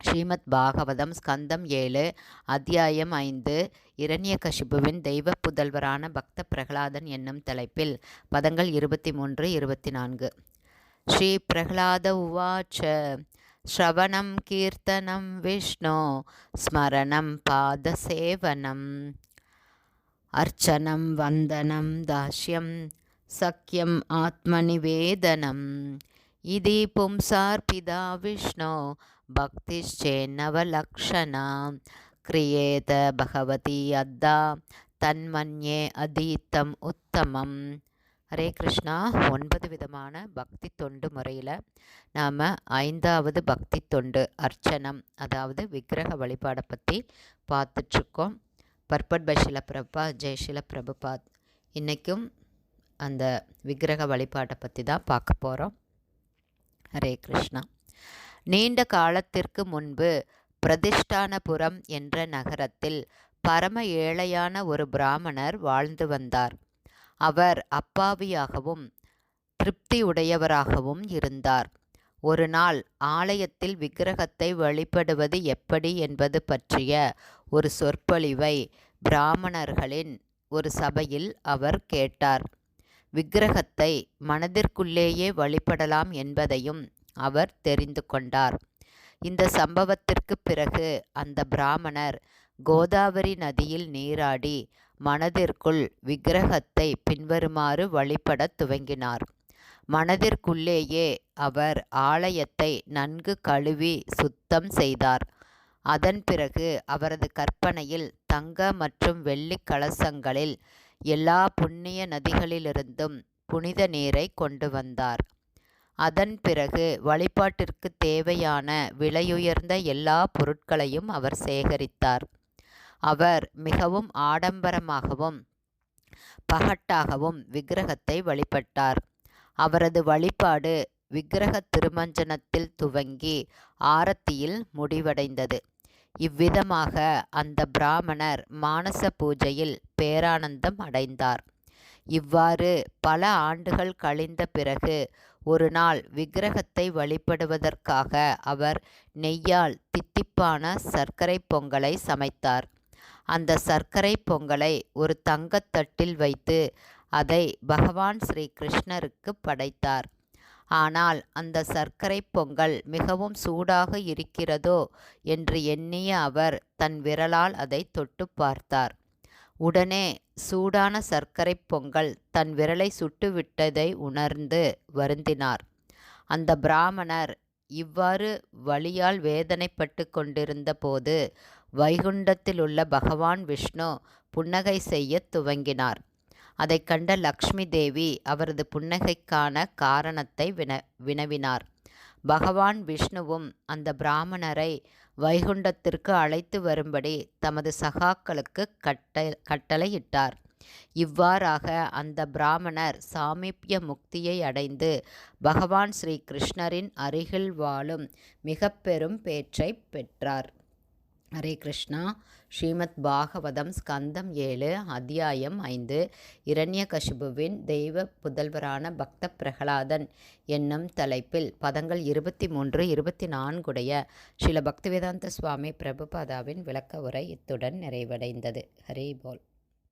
ஸ்ரீமத் பாகவதம் ஸ்கந்தம் ஏழு அத்தியாயம் ஐந்து இரண்யகசிபுவின் தெய்வ புதல்வரான பக்த பிரகலாதன் என்னும் தலைப்பில் பதங்கள் இருபத்தி மூன்று இருபத்தி நான்கு ஸ்ரீ பிரகலாத உவாச்ச ஸ்ரவணம் கீர்த்தனம் விஷ்ணு ஸ்மரணம் பாதசேவனம் அர்ச்சனம் வந்தனம் தாஷ்யம் சக்கியம் ஆத்மநிவேதனம் ఇది పుంసార్పిదా విష్ణు భక్తిశ్చేన్నవలక్షణా క్రియేత பகவதி అద్దా தன்மன்யே அதீத்தம் உத்தமம். ஹரே கிருஷ்ணா. ஒன்பது விதமான பக்தி தொண்டு முறையில் நாம் ஐந்தாவது பக்தி தொண்டு அர்ச்சனம் அதாவது விக்கிரக வழிபாடை பற்றி பார்த்துட்ருக்கோம். பர்பட்பஷில பிரபா பிரபா பிரபு பாத் இன்றைக்கும் அந்த விக்கிரக வழிபாட்டை பற்றி தான் பார்க்க போகிறோம் ஹரே கிருஷ்ணா. நீண்ட காலத்திற்கு முன்பு பிரதிஷ்டானபுரம் என்ற நகரத்தில் பரம ஏழையான ஒரு பிராமணர் வாழ்ந்து வந்தார். அவர் அப்பாவியாகவும் திருப்தியுடையவராகவும் இருந்தார். ஒரு நாள் ஆலயத்தில் விக்கிரகத்தை வழிபடுவது எப்படி என்பது பற்றிய ஒரு சொற்பொழிவை பிராமணர்களின் ஒரு சபையில் அவர் கேட்டார். விக்கிரகத்தை மனதிற்குள்ளேயே வழிபடலாம் என்பதையும் அவர் தெரிந்து கொண்டார். இந்த சம்பவத்திற்கு பிறகு அந்த பிராமணர் கோதாவரி நதியில் நீராடி மனதிற்குள் விக்கிரகத்தை பின்வருமாறு வழிபடத் துவங்கினார். மனதிற்குள்ளேயே அவர் ஆலயத்தை நன்கு கழுவி சுத்தம் செய்தார். அதன் பிறகு அவரது கற்பனையில் தங்க மற்றும் வெள்ளி கலசங்களில் எல்லா புண்ணிய நதிகளிலிருந்தும் புனித நீரை கொண்டு வந்தார். அதன் பிறகு வழிபாட்டிற்கு தேவையான விலையுயர்ந்த எல்லா பொருட்களையும் அவர் சேகரித்தார். அவர் மிகவும் ஆடம்பரமாகவும் பகட்டாகவும் விக்கிரகத்தை வழிபட்டார். அவரது வழிபாடு விக்கிரக திருமஞ்சனத்தில் துவங்கி ஆரத்தியில் முடிவடைந்தது. இவ்விதமாக அந்த பிராமணர் மானச பூஜையில் பேரானந்தம் அடைந்தார். இவ்வாறு பல ஆண்டுகள் கழிந்த பிறகு ஒரு நாள் விக்கிரகத்தை வழிபடுவதற்காக அவர் நெய்யால் தித்திப்பான சர்க்கரை பொங்கலை சமைத்தார். அந்த சர்க்கரை பொங்கலை ஒரு தங்கத்தட்டில் வைத்து அதை பகவான் ஸ்ரீ கிருஷ்ணருக்கு படைத்தார். ஆனால் அந்த சர்க்கரை பொங்கல் மிகவும் சூடாக இருக்கிறதோ என்று எண்ணிய அவர் தன் விரலால் அதை தொட்டு பார்த்தார். உடனே சூடான சர்க்கரை பொங்கல் தன் விரலை சுட்டுவிட்டதை உணர்ந்து வருந்தினார். அந்த பிராமணர் இவ்வாறு வழியால் வேதனைப்பட்டு கொண்டிருந்த போது வைகுண்டத்திலுள்ள பகவான் விஷ்ணு புன்னகை செய்ய துவங்கினார். அதை கண்ட லக்ஷ்மி தேவி அவரது புன்னகைக்கான காரணத்தை வின வினவினார். பகவான் விஷ்ணுவும் அந்த பிராமணரை வைகுண்டத்திற்கு அழைத்து வரும்படி தமது சகாக்களுக்கு கட்ட கட்டளையிட்டார். இவ்வாறாக அந்த பிராமணர் சாமீப்ய முக்தியை அடைந்து பகவான் ஸ்ரீ கிருஷ்ணரின் அருகில் வாழும் மிக பெரும் பேற்றை பெற்றார். ஹரே கிருஷ்ணா. ஸ்ரீமத் பாகவதம் ஸ்கந்தம் ஏழு அத்தியாயம் ஐந்து. இரண்யகசிபுவின் தெய்வ புதல்வரான பக்த பிரகலாதன் என்னும் தலைப்பில் பதங்கள் இருபத்தி மூன்று இருபத்தி நான்குடைய ஸ்ரீல பக்திவேதாந்த சுவாமி பிரபுபாதாவின் விளக்க உரை இத்துடன் நிறைவடைந்தது. ஹரே போல்.